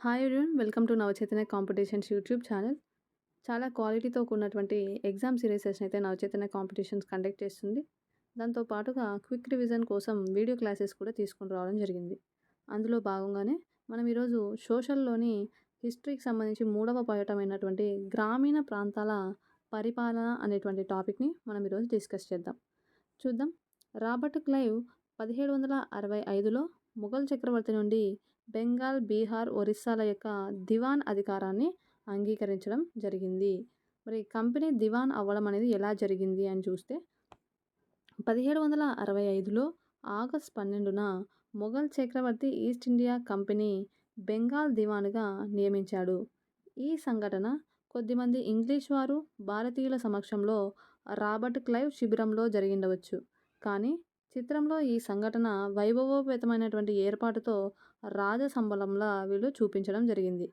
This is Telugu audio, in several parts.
Hi everyone welcome to Navachaitanya competitions YouTube channel చాలా క్వాలిటీతో కూడినటువంటి ఎగ్జామ్ సిరీసెస్ని అయితే నవచైతన్య కాంపిటీషన్స్ కండక్ట్ చేస్తుంది. దాంతో పాటుగా క్విక్ రివిజన్ కోసం వీడియో క్లాసెస్ కూడా తీసుకొని రావడం జరిగింది. అందులో భాగంగానే మనం ఈరోజు సోషల్లోని హిస్టరీకి సంబంధించి మూడవ పాఠమైనటువంటి గ్రామీణ ప్రాంతాల పరిపాలన అనేటువంటి టాపిక్ని మనం ఈరోజు డిస్కస్ చేద్దాం. చూద్దాం. రాబర్ట్ క్లైవ్ పదిహేడు వందల అరవై ఐదులో మొఘల్ చక్రవర్తి నుండి బెంగాల్ బీహార్ ఒరిస్సాల యొక్క దివాన్ అధికారాన్ని అంగీకరించడం జరిగింది. మరి కంపెనీ దివాన్ అవ్వడం అనేది ఎలా జరిగింది అని చూస్తే పదిహేడు వందల అరవై ఐదులో ఆగస్ట్ పన్నెండున మొఘల్ చక్రవర్తి ఈస్ట్ ఇండియా కంపెనీ బెంగాల్ దివాన్గా నియమించాడు. ఈ సంఘటన కొద్దిమంది ఇంగ్లీష్ వారు భారతీయుల సమక్షంలో రాబర్ట్ క్లైవ్ శిబిరంలో జరిగిండవచ్చు. కానీ చిత్రంలో ఈ సంఘటన వైభవోపేతమైనటువంటి ఏర్పాటుతో రాజసంబలంలా వీళ్ళు చూపించడం జరిగింది.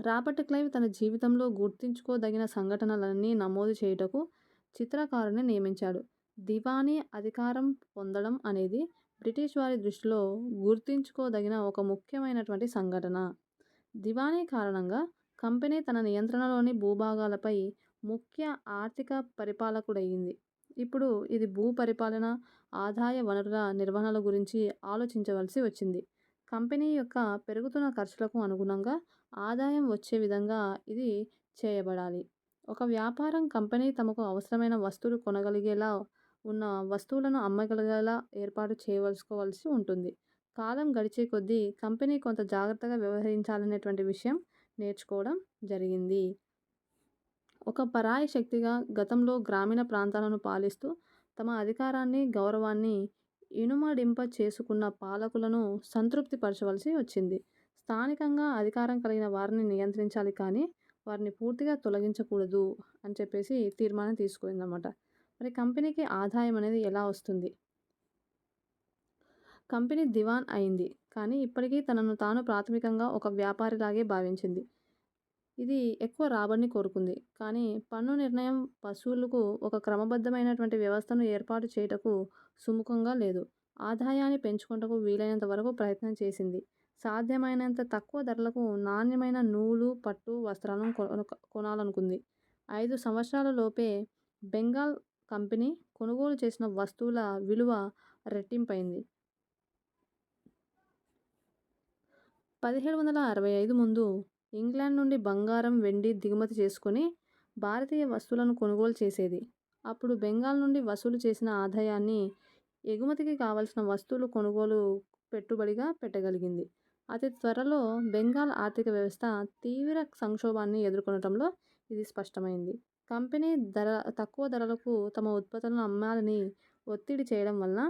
రాబర్ట్ క్లైవ్ తన జీవితంలో గుర్తించుకోదగిన సంఘటనలన్నీ నమోదు చేయుటకు చిత్రకారుని నియమించాడు. దివానీ అధికారం పొందడం అనేది బ్రిటిష్ వారి దృష్టిలో గుర్తించుకోదగిన ఒక ముఖ్యమైనటువంటి సంఘటన. దివానీ కారణంగా కంపెనీ తన నియంత్రణలోని భూభాగాలపై ముఖ్య ఆర్థిక పరిపాలకుడయ్యింది ఇప్పుడు ఇది భూ పరిపాలన ఆదాయ వనరుల నిర్వహణల గురించి ఆలోచించవలసి వచ్చింది. కంపెనీ యొక్క పెరుగుతున్న ఖర్చులకు అనుగుణంగా ఆదాయం వచ్చే విధంగా ఇది చేయబడాలి. ఒక వ్యాపారం కంపెనీ తమకు అవసరమైన వస్తువులు కొనగలిగేలా ఉన్న వస్తువులను అమ్మగలిగేలా ఏర్పాటు చేయవలసుకోవాల్సి ఉంటుంది. కాలం గడిచే కొద్దీ కంపెనీ కొంత జాగ్రత్తగా వ్యవహరించాలనేటువంటి విషయం నేర్చుకోవడం జరిగింది. ఒక పరాయి శక్తిగా గతంలో గ్రామీణ ప్రాంతాలను పాలిస్తూ తమ అధికారాన్ని గౌరవాన్ని ఇనుమడింప చేసుకున్న పాలకులను సంతృప్తిపరచవలసి వచ్చింది. స్థానికంగా అధికారం కలిగిన వారిని నియంత్రించాలి కానీ వారిని పూర్తిగా తొలగించకూడదు అని చెప్పేసి తీర్మానం తీసుకుందన్నమాట. మరి కంపెనీకి ఆదాయం అనేది ఎలా వస్తుంది? కంపెనీ దివాన్ అయింది కానీ ఇప్పటికీ తనను తాను ప్రాథమికంగా ఒక వ్యాపారిలాగే భావించింది. ఇది ఎక్కువ రాబడిని కోరుకుంది. కానీ పన్ను నిర్ణయం పశువులకు ఒక క్రమబద్ధమైనటువంటి వ్యవస్థను ఏర్పాటు చేయుటకు సుముఖంగా లేదు. ఆదాయాన్ని పెంచుకుంటకు వీలైనంత వరకు ప్రయత్నం చేసింది. సాధ్యమైనంత తక్కువ ధరలకు నాణ్యమైన నూలు పట్టు వస్త్రాలను కొనాలనుకుంది. ఐదు సంవత్సరాల లోపే బెంగాల్ కంపెనీ కొనుగోలు చేసిన వస్తువుల విలువ రెట్టింపైంది. పదిహేడు వందల అరవై ఐదు ముందు ఇంగ్లాండ్ నుండి బంగారం వెండి దిగుమతి చేసుకొని భారతీయ వస్తువులను కొనుగోలు చేసేది. అప్పుడు బెంగాల్ నుండి వసూలు చేసిన ఆదాయాన్ని ఎగుమతికి కావలసిన వస్తువులు కొనుగోలు పెట్టుబడిగా పెట్టగలిగింది. అతి త్వరలో బెంగాల్ ఆర్థిక వ్యవస్థ తీవ్ర సంక్షోభాన్ని ఎదుర్కొనటంలో ఇది స్పష్టమైంది. కంపెనీ ధర తక్కువ ధరలకు తమ ఉత్పత్తులను అమ్మాలని ఒత్తిడి చేయడం వలన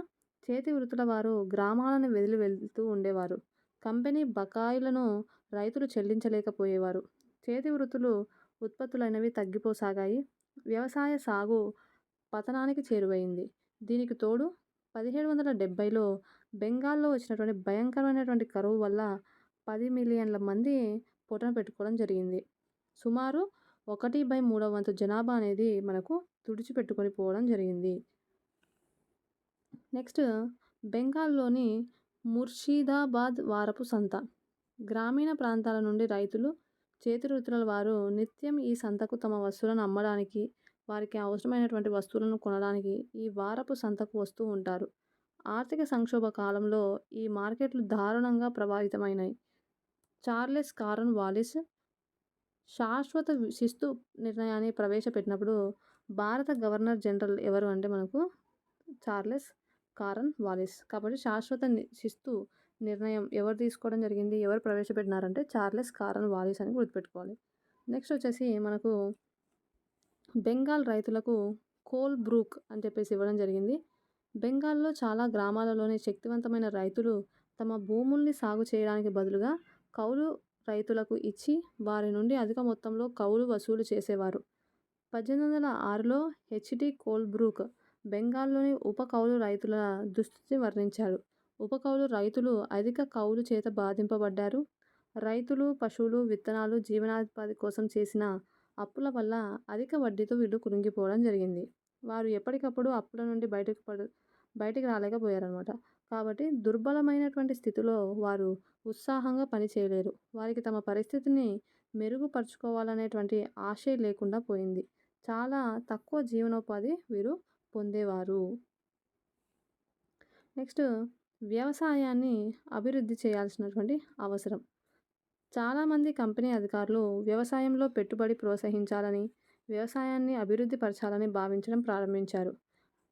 చేతి వృత్తుల వారు గ్రామాలను వదిలి వెళ్తూ ఉండేవారు. కంపెనీ బకాయిలను రైతులు చెల్లించలేకపోయేవారు. చేతి వృత్తులు ఉత్పత్తులైనవి తగ్గిపోసాగాయి. వ్యవసాయ సాగు పతనానికి చేరువైంది. దీనికి తోడు పదిహేడు వందల డెబ్భైలో బెంగాల్లో వచ్చినటువంటి భయంకరమైనటువంటి కరువు వల్ల పది మిలియన్ల మంది పొట్టన పెట్టుకోవడం జరిగింది. సుమారు ఒకటి బై మూడవ వంతు జనాభా అనేది మనకు తుడిచిపెట్టుకొని పోవడం జరిగింది. నెక్స్ట్ బెంగాల్లోని ముర్షిదాబాద్ వారపు సంత. గ్రామీణ ప్రాంతాల నుండి రైతులు చేతి వృత్తుల వారు నిత్యం ఈ సంతకు తమ వస్తువులను అమ్మడానికి వారికి అవసరమైనటువంటి వస్తువులను కొనడానికి ఈ వారపు సంతకు వస్తూ ఉంటారు. ఆర్థిక సంక్షోభ కాలంలో ఈ మార్కెట్లు దారుణంగా ప్రభావితమైనాయి. చార్లెస్ కారన్ వాలిస్ శాశ్వత శిస్తు నిర్ణయాన్ని ప్రవేశపెట్టినప్పుడు భారత గవర్నర్ జనరల్ ఎవరు అంటే మనకు చార్లెస్ కారన్ వాలిస్ కాబట్టి శాశ్వత శిస్తు నిర్ణయం ఎవరు తీసుకోవడం జరిగింది ఎవరు ప్రవేశపెట్టినారంటే చార్లెస్ కారన్ వాలిస్ అని గుర్తుపెట్టుకోవాలి. నెక్స్ట్ వచ్చేసి మనకు బెంగాల్ రైతులకు కోల్ బ్రూక్ అని చెప్పేసి ఇవ్వడం జరిగింది. బెంగాల్లో చాలా గ్రామాలలోని శక్తివంతమైన రైతులు తమ భూముల్ని సాగు చేయడానికి బదులుగా కౌలు రైతులకు ఇచ్చి వారి నుండి అధిక మొత్తంలో కౌలు వసూలు చేసేవారు. పద్దెనిమిది వందల ఆరులో హెచ్డి కోల్బ్రూక్ బెంగాల్లోని ఉప కౌలు రైతుల దుస్థితిని వర్ణించాడు. ఉప కౌలు రైతులు అధిక కౌలు చేత బాధింపబడ్డారు. రైతులు పశువులు విత్తనాలు జీవనోపాధి కోసం చేసిన అప్పుల వల్ల అధిక వడ్డీతో వీళ్ళు కురింగిపోవడం జరిగింది. వారు ఎప్పటికప్పుడు అప్పుల నుండి బయటకు పడు బయటికి రాలేకపోయారనమాట కాబట్టి దుర్బలమైనటువంటి స్థితిలో వారు ఉత్సాహంగా పని చేయలేరు. వారికి తమ పరిస్థితిని మెరుగుపరుచుకోవాలనేటువంటి ఆశ లేకుండా పోయింది. చాలా తక్కువ జీవనోపాధి వీరు పొందేవారు. నెక్స్ట్ వ్యవసాయాన్ని అభివృద్ధి చేయాల్సినటువంటి అవసరం. చాలామంది కంపెనీ అధికారులు వ్యవసాయంలో పెట్టుబడి ప్రోత్సహించాలని వ్యవసాయాన్ని అభివృద్ధి పరచాలని భావించడం ప్రారంభించారు.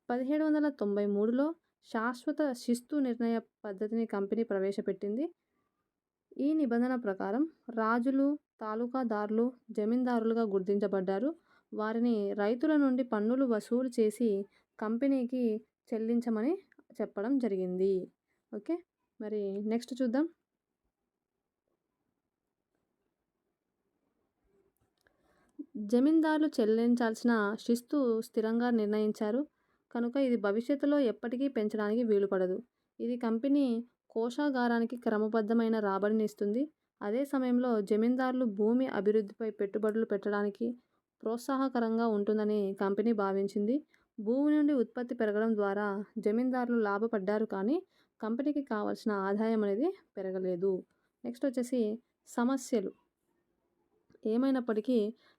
పదిహేడు వందల తొంభై మూడులో శాశ్వత శిస్తు నిర్ణయ పద్ధతిని కంపెనీ ప్రవేశపెట్టింది. ఈ నిబంధన ప్రకారం రాజులు తాలూకాదారులు జమీందారులుగా గుర్తించబడ్డారు. వారిని రైతుల నుండి పన్నులు వసూలు చేసి కంపెనీకి చెల్లించమని చెప్పడం జరిగింది. ఓకే? మరి నెక్స్ట్ చూద్దాం. జమీందారులు చెల్లించాల్సిన శిస్తు స్థిరంగా నిర్ణయించారు. కనుక ఇది భవిష్యత్తులో ఎప్పటికీ పెంచడానికి వీలుపడదు. ఇది కంపెనీ కోశాగారానికి క్రమబద్ధమైన రాబడిని ఇస్తుంది అదే సమయంలో జమీందారులు భూమి అభివృద్ధిపై పెట్టుబడులు పెట్టడానికి ప్రోత్సాహకరంగా ఉంటుందని కంపెనీ భావించింది. భూమి నుండి ఉత్పత్తి పెరగడం ద్వారా జమీందారులు లాభపడ్డారు కానీ కంపెనీకి కావాల్సిన ఆదాయం అనేది పెరగలేదు. నెక్స్ట్ వచ్చేసి సమస్యలు. ఏమైనప్పటికీ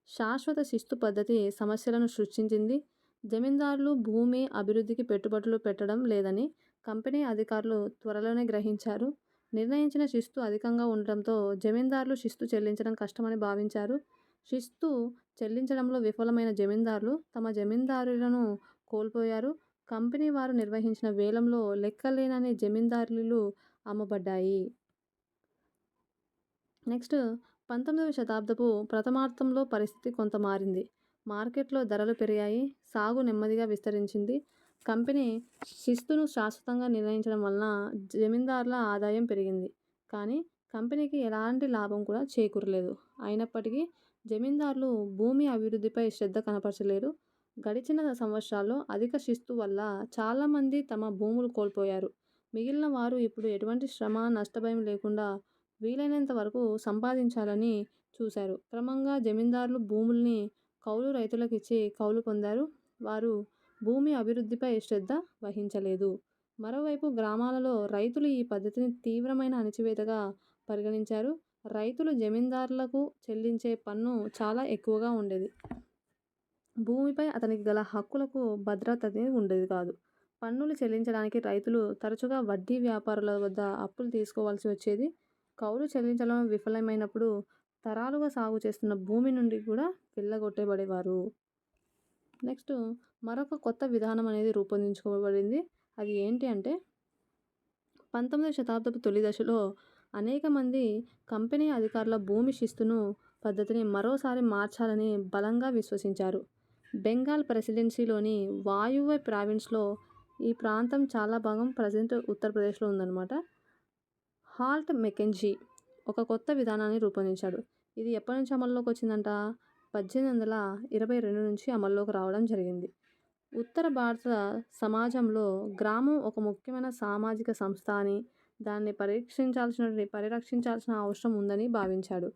శాశ్వత శిస్తు పద్ధతి సమస్యలను సృష్టించింది. జమీందారులు భూమి అభివృద్ధికి పెట్టుబడులు పెట్టడం లేదని కంపెనీ అధికారులు త్వరలోనే గ్రహించారు. నిర్ణయించిన శిస్తు అధికంగా ఉండటంతో జమీందారులు శిస్తు చెల్లించడం కష్టమని భావించారు. శిస్తు చెల్లించడంలో విఫలమైన జమీందారులు తమ జమీందారులను కోల్పోయారు. కంపెనీ వారు నిర్వహించిన వేలంలో లెక్కలేనని జమీందారులు అమ్మబడ్డాయి. నెక్స్ట్ పంతొమ్మిదవ శతాబ్దపు ప్రథమార్థంలో పరిస్థితి కొంత మారింది. మార్కెట్లో ధరలు పెరిగాయి సాగు నెమ్మదిగా విస్తరించింది. కంపెనీ శిస్తును శాశ్వతంగా నిర్ణయించడం వలన జమీందారుల ఆదాయం పెరిగింది. కానీ కంపెనీకి ఎలాంటి లాభం కూడా చేకూరలేదు. అయినప్పటికీ జమీందారులు భూమి అభివృద్ధిపై శ్రద్ధ కనపరచలేరు. గడిచిన సంవత్సరాల్లో అధిక శిస్తు వల్ల చాలామంది తమ భూములు కోల్పోయారు. మిగిలిన వారు ఇప్పుడు ఎటువంటి శ్రమ నష్టభయం లేకుండా వీలైనంత వరకు సంపాదించాలని చూశారు. క్రమంగా జమీందారులు భూముల్ని కౌలు రైతులకు ఇచ్చి కౌలు పొందారు. వారు భూమి అభివృద్ధిపై శ్రద్ధ వహించలేదు. మరోవైపు గ్రామాలలో రైతులు ఈ పద్ధతిని తీవ్రమైన అణచివేతగా పరిగణించారు. రైతులు జమీందారులకు చెల్లించే పన్ను చాలా ఎక్కువగా ఉండేది. భూమిపై అతనికి గల హక్కులకు భద్రత అనేది ఉండేది కాదు. పన్నులు చెల్లించడానికి రైతులు తరచుగా వడ్డీ వ్యాపారుల వద్ద అప్పులు తీసుకోవాల్సి వచ్చేది. కౌలు చెల్లించడం విఫలమైనప్పుడు తరాలుగా సాగు చేస్తున్న భూమి నుండి కూడా వెళ్ళగొట్టబడేవారు. నెక్స్ట్ మరొక కొత్త విధానం అనేది రూపొందించుకోబడింది. అది ఏంటి అంటే పంతొమ్మిదవ శతాబ్దపు తొలి దశలో అనేక మంది కంపెనీ అధికారుల భూమి శిస్తును పద్ధతిని మరోసారి మార్చాలని బలంగా విశ్వసించారు. బెంగాల్ ప్రెసిడెన్సీలోని వాయువ్య ప్రావిన్స్లో ఈ ప్రాంతం చాలా భాగం ప్రజెంట్ ఉత్తరప్రదేశ్లో ఉందన్నమాట. హాల్ట్ మెకెంజీ ఒక కొత్త విధానాన్ని రూపొందించాడు. ఇది ఎప్పటి నుంచి అమల్లోకి వచ్చిందంట? పద్దెనిమిది వందల ఇరవై రెండు నుంచి అమల్లోకి రావడం జరిగింది. ఉత్తర భారత సమాజంలో గ్రామం ఒక ముఖ్యమైన సామాజిక సంస్థ అని దాన్ని పరీక్షించాల్సిన పరిరక్షించాల్సిన అవసరం ఉందని భావించాడు.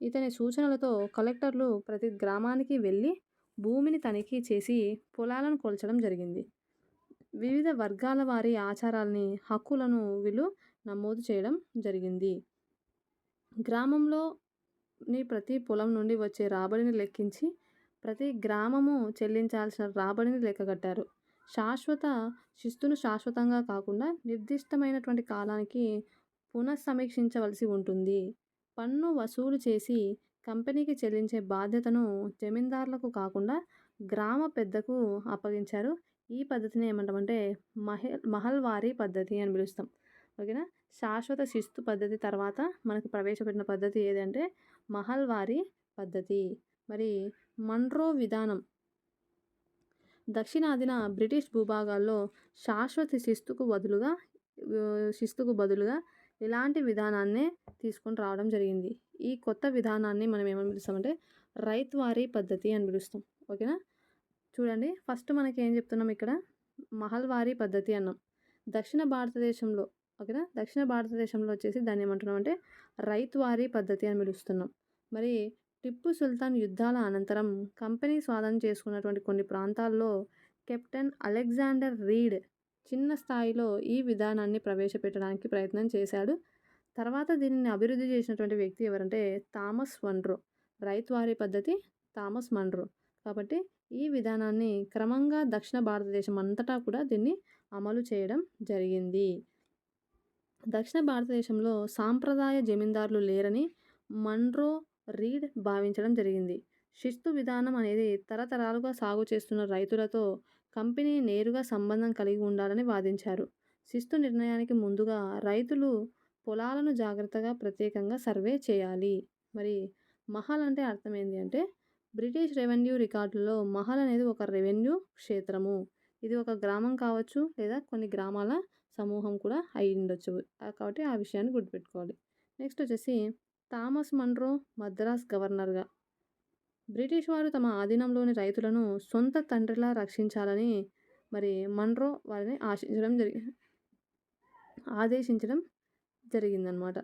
ఇతని సూచనలతో కలెక్టర్లు ప్రతి గ్రామానికి వెళ్ళి భూమిని తనిఖీ చేసి పొలాలను కొల్చడం జరిగింది. వివిధ వర్గాల వారి ఆచారాలని హక్కులను వీళ్ళు నమోదు చేయడం జరిగింది. గ్రామంలోని ప్రతి పొలం నుండి వచ్చే రాబడిని లెక్కించి ప్రతి గ్రామము చెల్లించాల్సిన రాబడిని లెక్కగట్టారు. శాశ్వత శిస్తును శాశ్వతంగా కాకుండా నిర్దిష్టమైనటువంటి కాలానికి పునఃసమీక్షించవలసి ఉంటుంది. పన్ను వసూలు చేసి కంపెనీకి చెల్లించే బాధ్యతను జమీందారులకు కాకుండా గ్రామ పెద్దకు అప్పగించారు. ఈ పద్ధతిని ఏమంటామంటే మహె మహల్వారీ పద్ధతి అని పిలుస్తాం. ఓకేనా? శాశ్వత శిస్తు పద్ధతి తర్వాత మనకు ప్రవేశపెట్టిన పద్ధతి ఏదంటే మహల్వారీ పద్ధతి. మరి మన్రో విధానం దక్షిణాదిన బ్రిటిష్ భూభాగాల్లో శాశ్వత శిస్తుకు బదులుగా శిస్తుకు బదులుగా ఇలాంటి విధానాన్నే తీసుకొని రావడం జరిగింది. ఈ కొత్త విధానాన్ని మనం ఏమని పిలుస్తామంటే రైత్వారీ పద్ధతి అని పిలుస్తాం. ఓకేనా? చూడండి ఫస్ట్ మనకి ఏం చెప్తున్నాం ఇక్కడ? మహల్వారీ పద్ధతి అన్నాం. దక్షిణ భారతదేశంలో ఓకేనా? దక్షిణ భారతదేశంలో వచ్చేసి దాన్ని ఏమంటున్నాం అంటే రైతువారీ పద్ధతి అని పిలుస్తున్నాం. మరి టిప్పు సుల్తాన్ యుద్ధాల అనంతరం కంపెనీ స్వాధీనం చేసుకున్నటువంటి కొన్ని ప్రాంతాల్లో కెప్టెన్ అలెగ్జాండర్ రీడ్ చిన్న స్థాయిలో ఈ విధానాన్ని ప్రవేశపెట్టడానికి ప్రయత్నం చేశాడు. తర్వాత దీనిని అభివృద్ధి చేసినటువంటి వ్యక్తి ఎవరంటే థామస్ వన్రో. రైతువారీ పద్ధతి థామస్ మన్రో. కాబట్టి ఈ విధానాన్ని క్రమంగా దక్షిణ భారతదేశం అంతటా కూడా దీన్ని అమలు చేయడం జరిగింది. దక్షిణ భారతదేశంలో సాంప్రదాయ జమీందారులు లేరని మన్రో రీడ్ భావించడం జరిగింది. శిస్తు విధానం అనేది తరతరాలుగా సాగు చేస్తున్న రైతులతో కంపెనీ నేరుగా సంబంధం కలిగి ఉండాలని వాదించారు. శిస్తు నిర్ణయానికి ముందుగా రైతులు పొలాలను జాగ్రత్తగా ప్రత్యేకంగా సర్వే చేయాలి. మరి మహల్ అంటే అర్థం ఏంటి అంటే బ్రిటిష్ రెవెన్యూ రికార్డులలో మహల్ అనేది ఒక రెవెన్యూ క్షేత్రము. ఇది ఒక గ్రామం కావచ్చు లేదా కొన్ని గ్రామాల సమూహం కూడా అయి ఉండొచ్చు. కాబట్టి ఆ విషయాన్ని గుర్తుపెట్టుకోవాలి. నెక్స్ట్ వచ్చేసి థామస్ మన్రో మద్రాస్ గవర్నర్గా. బ్రిటిష్ వారు తమ ఆధీనంలోని రైతులను సొంత తండ్రిలా రక్షించాలని మరి మన్రో వారిని ఆశించడం జరిగి ఆదేశించడం జరిగిందనమాట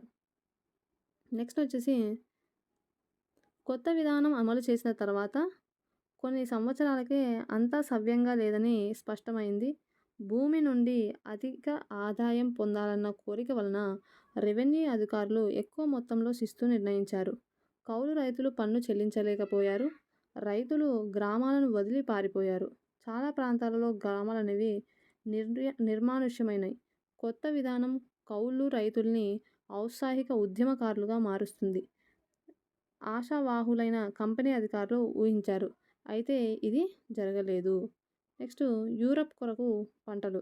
నెక్స్ట్ వచ్చేసి కొత్త విధానం అమలు చేసిన తర్వాత కొన్ని సంవత్సరాలకే అంతా సవ్యంగా లేదని స్పష్టమైంది. భూమి నుండి అధిక ఆదాయం పొందాలన్న కోరిక వలన రెవెన్యూ అధికారులు ఎక్కువ మొత్తంలో శిస్తు నిర్ణయించారు. కౌలు రైతులు పన్ను చెల్లించలేకపోయారు. రైతులు గ్రామాలను వదిలి పారిపోయారు. చాలా ప్రాంతాలలో గ్రామాలు అనేవి నిర్య నిర్మానుష్యమైనవి కొత్త విధానం కౌలు రైతుల్ని ఔత్సాహిక ఉద్యమకారులుగా మారుస్తుంది. ఆశావాహులైన కంపెనీ అధికారులు ఊహించారు. అయితే ఇది జరగలేదు. నెక్స్ట్ యూరప్ కొరకు పంటలు.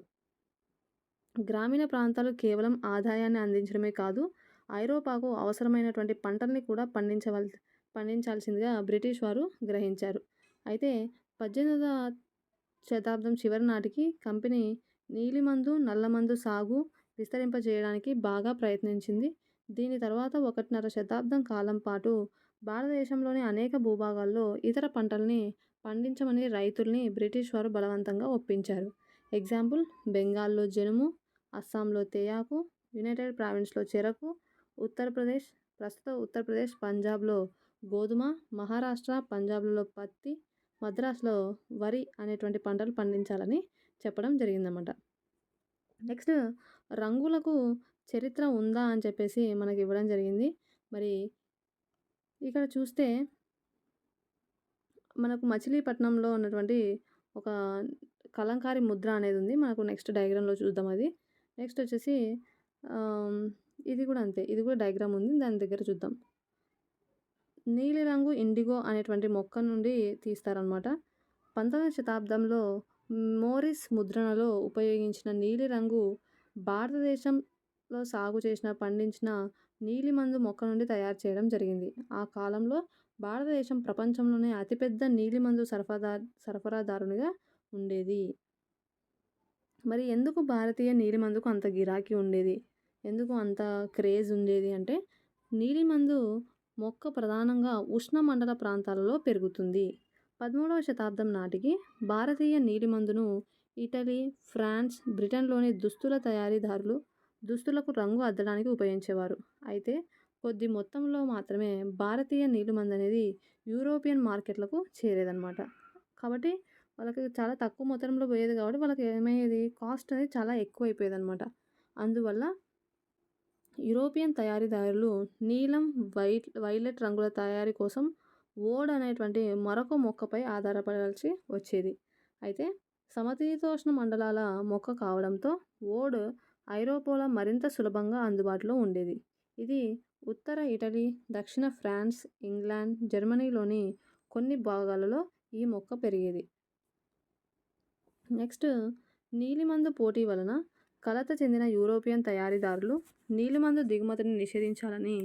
గ్రామీణ ప్రాంతాలు కేవలం ఆదాయాన్ని అందించడమే కాదు ఐరోపాకు అవసరమైనటువంటి పంటల్ని కూడా పండించవల్ పండించాల్సిందిగా బ్రిటిష్ వారు గ్రహించారు. అయితే పద్దెనిమిదవ శతాబ్దం చివరి నాటికి కంపెనీ నీలిమందు నల్లమందు సాగు విస్తరింపజేయడానికి బాగా ప్రయత్నించింది. దీని తర్వాత ఒకటిన్నర శతాబ్దం కాలం పాటు భారతదేశంలోని అనేక భూభాగాల్లో ఇతర పంటల్ని పండించమని రైతుల్ని బ్రిటిష్ వారు బలవంతంగా ఒప్పించారు. ఎగ్జాంపుల్ బెంగాల్లో జనుము అస్సాంలో తేయాకు యునైటెడ్ ప్రావిన్స్లో చెరకు ఉత్తరప్రదేశ్ ప్రస్తుత ఉత్తరప్రదేశ్ పంజాబ్లో గోధుమ మహారాష్ట్ర పంజాబ్లలో పత్తి మద్రాసులో వరి అనేటువంటి పంటలు పండించాలని చెప్పడం జరిగిందన్నమాట. నెక్స్ట్ రంగులకు చరిత్ర ఉందా అని చెప్పేసి మనకి ఇవ్వడం జరిగింది. మరి ఇక్కడ చూస్తే మనకు మచిలీపట్నంలో ఉన్నటువంటి ఒక కలంకారి ముద్ర అనేది ఉంది మనకు నెక్స్ట్ డయాగ్రామ్లో చూద్దాం అది. నెక్స్ట్ వచ్చేసి ఇది కూడా అంతే. ఇది కూడా డయాగ్రామ్ ఉంది. దాని దగ్గర చూద్దాం. నీలిరంగు ఇండిగో అనేటువంటి మొక్క నుండి తీస్తారనమాట పంతొమ్మిదవ శతాబ్దంలో మోరిస్ ముద్రణలో ఉపయోగించిన నీలిరంగు భారతదేశంలో సాగు చేసిన పండించిన నీలిమందు మొక్క నుండి తయారు చేయడం జరిగింది. ఆ కాలంలో భారతదేశం ప్రపంచంలోనే అతిపెద్ద నీలిమందు సరఫరా సరఫరాదారునిగా ఉండేది. మరి ఎందుకు భారతీయ నీలిమందుకు అంత గిరాకీ ఉండేది? ఎందుకు అంత క్రేజ్ ఉండేది అంటే నీలిమందు మొక్క ప్రధానంగా ఉష్ణమండల ప్రాంతాలలో పెరుగుతుంది. పదమూడవ శతాబ్దం నాటికి భారతీయ నీలిమందును ఇటలీ ఫ్రాన్స్ బ్రిటన్లోని దుస్తుల తయారీదారులు దుస్తులకు రంగు అద్దడానికి ఉపయోగించేవారు. అయితే కొద్ది మొత్తంలో మాత్రమే భారతీయ నీలిమందు అనేది యూరోపియన్ మార్కెట్లకు చేరేదన్నమాట. కాబట్టి వాళ్ళకి చాలా తక్కువ మొత్తంలో పోయేది కాబట్టి వాళ్ళకి ఏమయ్యేది? కాస్ట్ అనేది చాలా ఎక్కువ అయిపోయేది అనమాట అందువల్ల యూరోపియన్ తయారీదారులు నీలం వైట్ వైలెట్ రంగుల తయారీ కోసం ఓడ్ అనేటువంటి మరొక మొక్కపై ఆధారపడాల్సి వచ్చేది. అయితే సమశీతోష్ణ మండలాల మొక్క కావడంతో ఓడ్ ఐరోపాలో మరింత సులభంగా అందుబాటులో ఉండేది. ఇది ఉత్తర ఇటలీ దక్షిణ ఫ్రాన్స్ ఇంగ్లాండ్ జర్మనీలోని కొన్ని భాగాలలో ఈ మొక్క పెరిగేది. నెక్స్ట్ నీలిమందు పోటీ వలన కలత చెందిన యూరోపియన్ తయారీదారులు నీలిమందు దిగుమతిని నిషేధించాలని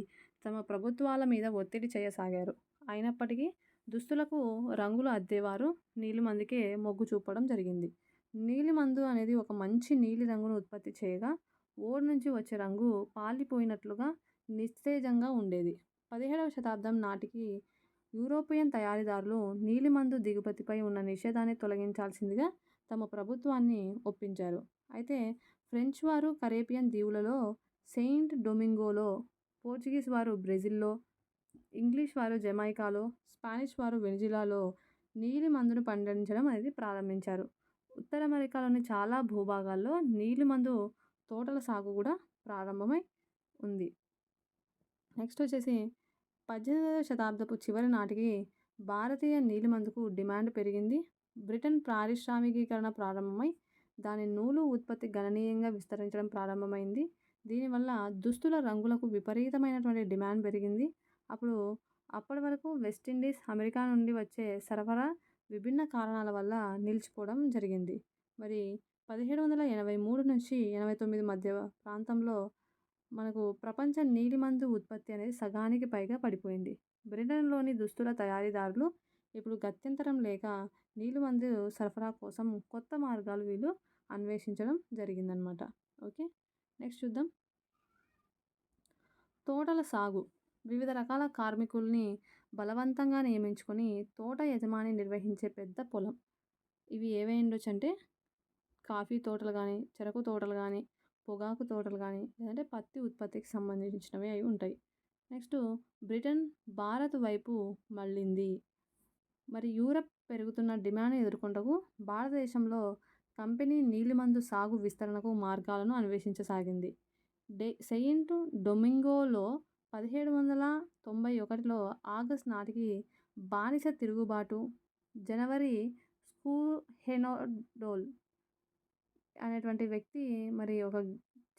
తమ ప్రభుత్వాల మీద ఒత్తిడి చేయసాగారు. అయినప్పటికీ దుస్తులకు రంగులు అద్దేవారు నీలిమందుకే మొగ్గు చూపడం జరిగింది. నీలిమందు అనేది ఒక మంచి నీలి రంగును ఉత్పత్తి చేయగా ఓడ్ నుంచి వచ్చే రంగు పాలిపోయినట్లుగా నిస్తేజంగా ఉండేది. పదిహేడవ శతాబ్దం నాటికి యూరోపియన్ తయారీదారులు నీలిమందు దిగుమతిపై ఉన్న నిషేధాన్ని తొలగించాల్సిందిగా తమ ప్రభుత్వాన్ని ఒప్పించారు. అయితే ఫ్రెంచ్ వారు కరేబియన్ దీవులలో సెయింట్ డొమింగోలో పోర్చుగీస్ వారు బ్రెజిల్లో ఇంగ్లీష్ వారు జమైకాలో స్పానిష్ వారు వెనిజులాలో నీలి మందును పండించడం అనేది ప్రారంభించారు. ఉత్తర అమెరికాలోని చాలా భూభాగాల్లో నీలిమందు తోటల సాగు కూడా ప్రారంభమై ఉంది. నెక్స్ట్ వచ్చేసి పద్దెనిమిదవ శతాబ్దపు చివరి నాటికి భారతీయ నీలిమందుకు డిమాండ్ పెరిగింది. బ్రిటన్ పారిశ్రామికీకరణ ప్రారంభమై దాని నూలు ఉత్పత్తి గణనీయంగా విస్తరించడం ప్రారంభమైంది. దీనివల్ల దుస్తుల రంగులకు విపరీతమైనటువంటి డిమాండ్ పెరిగింది. అప్పుడు అప్పటి వరకు వెస్టిండీస్ అమెరికా నుండి వచ్చే సరఫరా విభిన్న కారణాల వల్ల నిలిచిపోవడం జరిగింది. మరి పదిహేడు వందల ఎనభై మూడు నుంచి ఎనభై తొమ్మిది మధ్య ప్రాంతంలో మనకు ప్రపంచ నీలిమందు ఉత్పత్తి అనేది సగానికి పైగా పడిపోయింది. బ్రిటన్లోని దుస్తుల తయారీదారులు ఇప్పుడు గత్యంతరం లేక నీలిమందు సరఫరా కోసం కొత్త మార్గాలు వీళ్ళు అన్వేషించడం జరిగిందనమాట ఓకే నెక్స్ట్ చూద్దాం. తోటల సాగు. వివిధ రకాల కార్మికుల్ని బలవంతంగా నియమించుకొని తోట యజమాని నిర్వహించే పెద్ద పొలం. ఇవి ఏవై ఉండొచ్చు అంటే కాఫీ తోటలు కానీ చెరకు తోటలు కానీ పొగాకు తోటలు కానీ లేదంటే పత్తి ఉత్పత్తికి సంబంధించినవి అవి ఉంటాయి. నెక్స్ట్ బ్రిటన్ భారత్ వైపు మళ్ళింది. మరి యూరప్ పెరుగుతున్న డిమాండ్ ఎదుర్కొంటకు భారతదేశంలో కంపెనీ నీలిమందు సాగు విస్తరణకు మార్గాలను అన్వేషించసాగింది. డే సెయింట్ డొమింగోలో పదిహేడు వందల తొంభై ఒకటిలో ఆగస్ట్ నాటికి బానిస తిరుగుబాటు జనవరి స్కూహెనోడోల్ అనేటువంటి వ్యక్తి మరి ఒక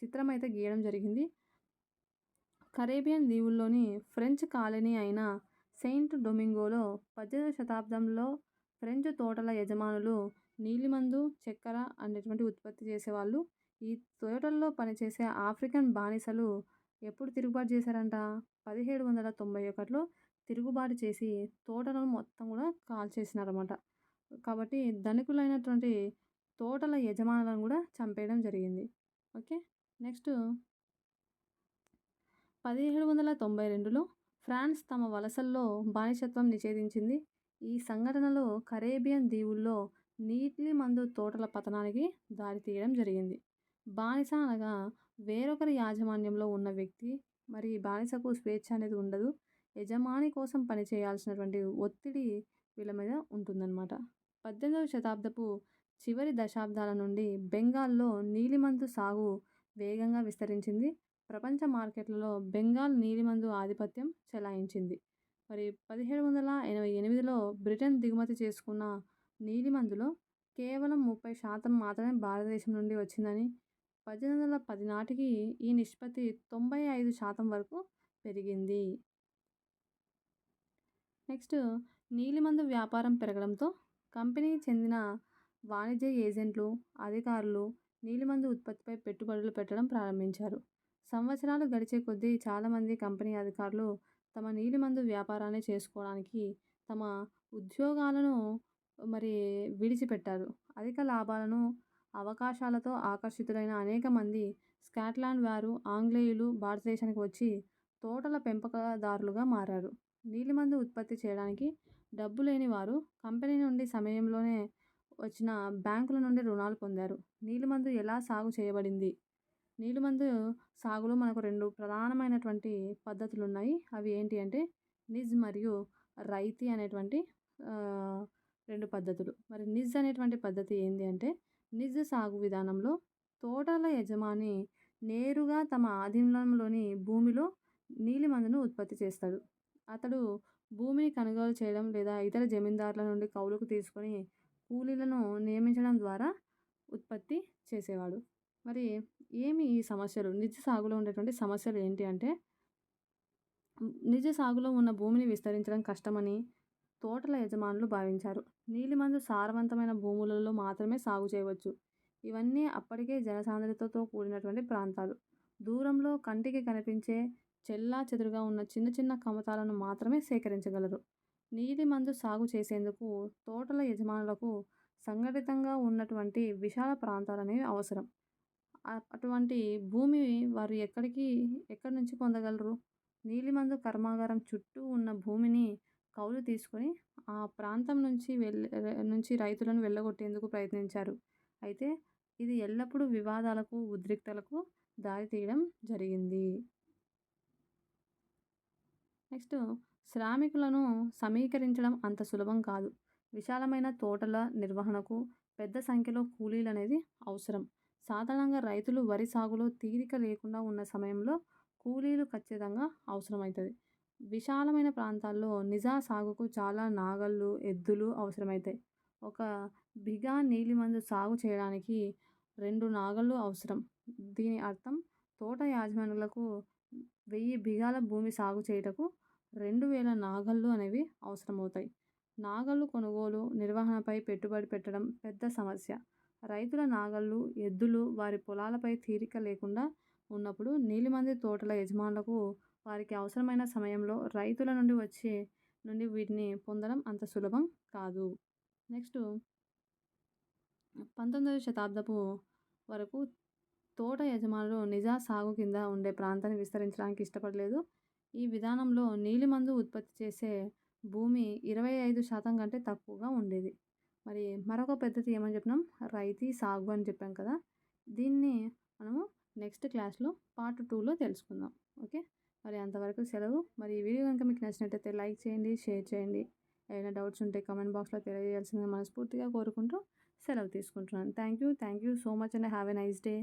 చిత్రం అయితే గీయడం జరిగింది. కరేబియన్ దీవుల్లోని ఫ్రెంచ్ కాలనీ అయిన సెయింట్ డొమింగోలో పద్దెనిమిదవ శతాబ్దంలో ఫ్రెంచ్ తోటల యజమానులు నీలిమందు చక్కెర అనేటువంటి ఉత్పత్తి చేసేవాళ్ళు. ఈ తోటల్లో పనిచేసే ఆఫ్రికన్ బానిసలు ఎప్పుడు తిరుగుబాటు చేశారంట? పదిహేడు వందల తొంభై ఒకటిలో తిరుగుబాటు చేసి తోటలను మొత్తం కూడా కాల్చేసినారన్నమాట. కాబట్టి ధనికులైనటువంటి తోటల యజమానులను కూడా చంపేయడం జరిగింది. ఓకే? నెక్స్ట్. పదిహేడు వందల తొంభై రెండులో ఫ్రాన్స్ తమ వలసల్లో బానిసత్వం నిషేధించింది. ఈ సంఘటనలో కరేబియన్ దీవుల్లో నీటి మందు తోటల పతనానికి దారితీయడం జరిగింది. బానిస అనగా వేరొకరి యాజమాన్యంలో ఉన్న వ్యక్తి మరి బానిసకు స్వేచ్ఛ అనేది ఉండదు. యజమాని కోసం పనిచేయాల్సినటువంటి ఒత్తిడి వీళ్ళ మీద ఉంటుందన్నమాట. పద్దెనిమిదవ శతాబ్దపు చివరి దశాబ్దాల నుండి బెంగాల్లో నీలిమందు సాగు వేగంగా విస్తరించింది. ప్రపంచ మార్కెట్లలో బెంగాల్ నీలిమందు ఆధిపత్యం చెలాయించింది. మరి పదిహేడు వందల ఎనభై ఎనిమిదిలో బ్రిటన్ దిగుమతి చేసుకున్న నీలిమందులో కేవలం ముప్పై శాతం మాత్రమే భారతదేశం నుండి వచ్చిందని పద్దెనిమిది వందల పది నాటికి ఈ నిష్పత్తి తొంభై ఐదు శాతం వరకు పెరిగింది. నెక్స్ట్ నీలిమందు వ్యాపారం పెరగడంతో కంపెనీ చెందిన వాణిజ్య ఏజెంట్లు అధికారులు నీలిమందు ఉత్పత్తిపై పెట్టుబడులు పెట్టడం ప్రారంభించారు. సంవత్సరాలు గడిచే కొద్దీ చాలామంది కంపెనీ అధికారులు తమ నీలిమందు వ్యాపారాన్ని చేసుకోవడానికి తమ ఉద్యోగాలను మరి విడిచిపెట్టారు. అధిక లాభాలను అవకాశాలతో ఆకర్షితులైన అనేక మంది స్కాట్లాండ్ వారు ఆంగ్లేయులు భారతదేశానికి వచ్చి తోటల పెంపకదారులుగా మారారు. నీలిమందు ఉత్పత్తి చేయడానికి డబ్బు లేని వారు కంపెనీ నుండి సమయంలోనే వచ్చిన బ్యాంకుల నుండి రుణాలు పొందారు. నీలిమందు ఎలా సాగు చేయబడింది? నీలిమందు సాగులో మనకు రెండు ప్రధానమైనటువంటి పద్ధతులు ఉన్నాయి అవి ఏంటి అంటే నిజ్ మరియు రైతి అనేటువంటి రెండు పద్ధతులు. మరి నిజ్ అనేటువంటి పద్ధతి ఏంటి అంటే నిజ్ సాగు విధానంలో తోటల యజమాని నేరుగా తమ ఆధీనంలోని భూమిలో నీలిమందును ఉత్పత్తి చేస్తాడు. అతడు భూమిని కొనుగోలు చేయడం లేదా ఇతర జమీందారుల నుండి కౌలుకు తీసుకొని కూలీలను నియమించడం ద్వారా ఉత్పత్తి చేసేవాడు. మరి ఏమి ఈ సమస్యలు? నిజ సాగులో ఉండేటువంటి సమస్యలు ఏంటి అంటే నిజ సాగులో ఉన్న భూమిని విస్తరించడం కష్టమని తోటల యజమానులు భావించారు. నీలిమందు సారవంతమైన భూములలో మాత్రమే సాగు చేయవచ్చు. ఇవన్నీ అప్పటికే జనసాంద్రతతో కూడినటువంటి ప్రాంతాలు. దూరంలో కంటికి కనిపించే చెల్లా చెదురుగా ఉన్న చిన్న చిన్న కమతాలను మాత్రమే సేకరించగలరు. నీటి మందు సాగు చేసేందుకు తోటల యజమానులకు సంఘటితంగా ఉన్నటువంటి విశాల ప్రాంతాలు అనేవి అవసరం. అటువంటి భూమి వారు ఎక్కడికి ఎక్కడి నుంచి పొందగలరు? నీలిమందు కర్మాగారం చుట్టూ ఉన్న భూమిని కౌలు తీసుకొని ఆ ప్రాంతం నుంచి వెళ్ళ నుంచి రైతులను వెళ్ళగొట్టేందుకు ప్రయత్నించారు. అయితే ఇది ఎల్లప్పుడూ వివాదాలకు ఉద్రిక్తలకు దారితీయడం జరిగింది. నెక్స్ట్ శ్రామికులను సమీకరించడం అంత సులభం కాదు విశాలమైన తోటల నిర్వహణకు పెద్ద సంఖ్యలో కూలీలు అనేది అవసరం. సాధారణంగా రైతులు వరి సాగులో తీరిక లేకుండా ఉన్న సమయంలో కూలీలు ఖచ్చితంగా అవసరమవుతుంది విశాలమైన ప్రాంతాల్లో నిజా సాగుకు చాలా నాగళ్ళు, ఎద్దులు అవసరమైతాయి. ఒక బిగా నీలిమందు సాగు చేయడానికి రెండు నాగళ్ళు అవసరం. దీని అర్థం తోట యాజమానులకు వెయ్యి బిగాల భూమి సాగు చేయుటకు 2000 నాగళ్ళు అనేవి అవసరమవుతాయి. నాగళ్ళు కొనుగోలు, నిర్వహణపై పెట్టుబడి పెట్టడం పెద్ద సమస్య. రైతుల నాగళ్ళు, ఎద్దులు వారి పొలాలపై తీరిక లేకుండా ఉన్నప్పుడు నీలిమంది తోటల యజమానులకు వారికి అవసరమైన సమయంలో రైతుల నుండి వచ్చే నుండి వీటిని పొందడం అంత సులభం కాదు. నెక్స్ట్ పంతొమ్మిదవ శతాబ్దపు వరకు తోట యజమానులు నిజా సాగు కింద ఉండే ప్రాంతాన్ని విస్తరించడానికి ఇష్టపడలేదు. ఈ విధానంలో నీలిమందు ఉత్పత్తి చేసే భూమి 25% కంటే తక్కువగా ఉండేది. మరి మరొక పద్ధతి ఏమని చెప్పినాం? రైతీ సాగు అని చెప్పాం కదా! దీన్ని మనము నెక్స్ట్ క్లాస్‌లో పార్ట్ టూలో తెలుసుకుందాం. ఓకే. మరి అంతవరకు సెలవు. మరి ఈ వీడియో కనుక మీకు నచ్చినట్టయితే లైక్ చేయండి, షేర్ చేయండి. ఏదైనా డౌట్స్ ఉంటే కమెంట్ బాక్స్‌లో తెలియజేయాల్సిందిగా మనస్ఫూర్తిగా కోరుకుంటూ సెలవు తీసుకుంటున్నాను. Thank you. Thank you so much and have a nice day.